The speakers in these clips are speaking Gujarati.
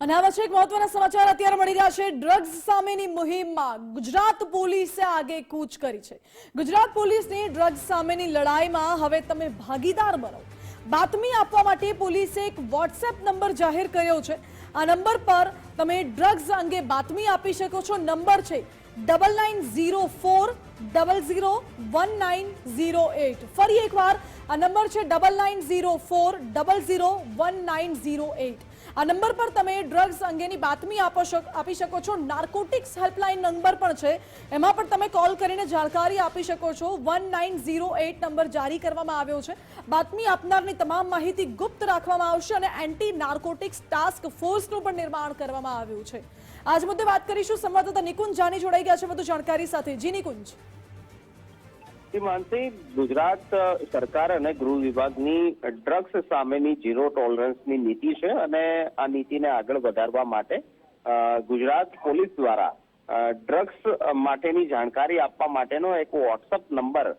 અને હવે છે એક મહત્વના સમાચાર અત્યારે મળી રહ્યા છે. ડ્રગ્સ સામેની મુહિમમાં ગુજરાત પોલીસે આગે કૂચ કરી છે. ગુજરાત પોલીસની ડ્રગ્સ સામેની લડાઈમાં હવે તમે ભાગીદાર બનો. બાતમી આપવા માટે પોલીસે એક વોટ્સએપ નંબર જાહેર કર્યો છે. આ નંબર પર તમે ડ્રગ્સ અંગે બાતમી આપી શકો છો. નંબર છે double nine zero four double zero one nine zero eight ફરી એકવાર, આ નંબર છે double nine zero four double zero one nine zero eight આ નંબર પર તમે ડ્રગ્સ અંગેની બાતમી આપો આપી શકો છો. નાર્કોટિક્સ હેલ્પલાઇન નંબર પણ છે. એમાં પણ તમે કોલ કરીને જાણકારી આપી શકો છો. One nine zero eight number જારી કરવામાં આવ્યો છે. બાતમી આપનારની તમામ માહિતી ગુપ્ત રાખવામાં આવશે અને એન્ટી નાર્કોટિક્સ ટાસ્ક ફોર્સનું પણ નિર્માણ કરવામાં આવ્યું છે. આજ મુદ્દે વાત કરીશું. સંવાદદાતા નિકુંજ જાની જોડાઈ ગયા છે. વધુ જાણકારી સાથે. જી નિકુંજ. માનસી ગુજરાત સરકાર અને ગૃહ વિભાગની ડ્રગ્સ સામેની ઝીરો ટોલરન્સની નીતિ છે અને આ નીતિને આગળ વધારવા માટે ગુજરાત પોલીસ દ્વારા ડ્રગ્સ માટેની જાણકારી આપવા માટેનો એક વોટ્સઅપ નંબર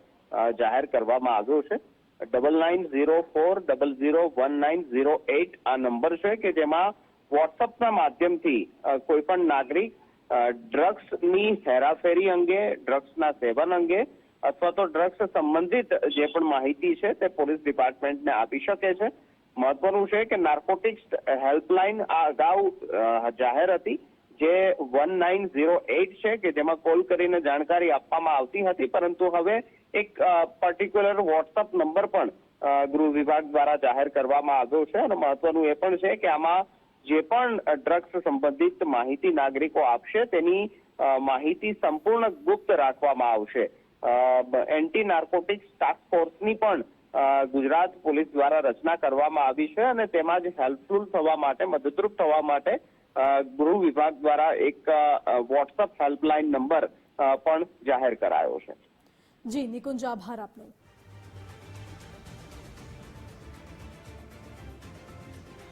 જાહેર કરવામાં આવ્યો છે. Double nine zero four double zero one nine zero eight આ નંબર છે કે જેમાં વોટ્સઅપના માધ્યમથી કોઈ પણ નાગરિક ડ્રગ્સની હેરાફેરી અંગે, ડ્રગ્સના સેવન અંગે અથવા તો ડ્રગ્સ સંબંધિત જે પણ માહિતી છે તે પોલીસ ડિપાર્ટમેન્ટને આપી શકે છે. મહત્વનું છે કે નાર્કોટિક્સ હેલ્પલાઇન આ અગાઉ જાહેર હતી, જે વન નાઇન ઝીરો એટ છે કે જેમાં કોલ કરીને જાણકારી આપવામાં આવતી હતી, પરંતુ હવે એક પર્ટિક્યુલર વોટ્સઅપ નંબર પણ ગૃહ વિભાગ દ્વારા જાહેર કરવામાં આવ્યો છે અને મહત્વનું એ પણ છે કે આમાં જે પણ ડ્રગ્સ સંબંધિત માહિતી નાગરિકો આપશે તેની માહિતી સંપૂર્ણ ગુપ્ત રાખવામાં આવશે. એન્ટી નાર્કોટિક્સ ટાસ્ક ફોર્સની પણ ગુજરાત પોલીસ દ્વારા રચના કરવામાં આવી છે અને તેમાં જ હેલ્પફુલ થવા માટે, મદદરૂપ થવા માટે ગૃહ વિભાગ દ્વારા એક વોટ્સઅપ હેલ્પલાઇન નંબર પણ જાહેર કરાયો છે. જી, નિકુંજ, આભાર આપનો.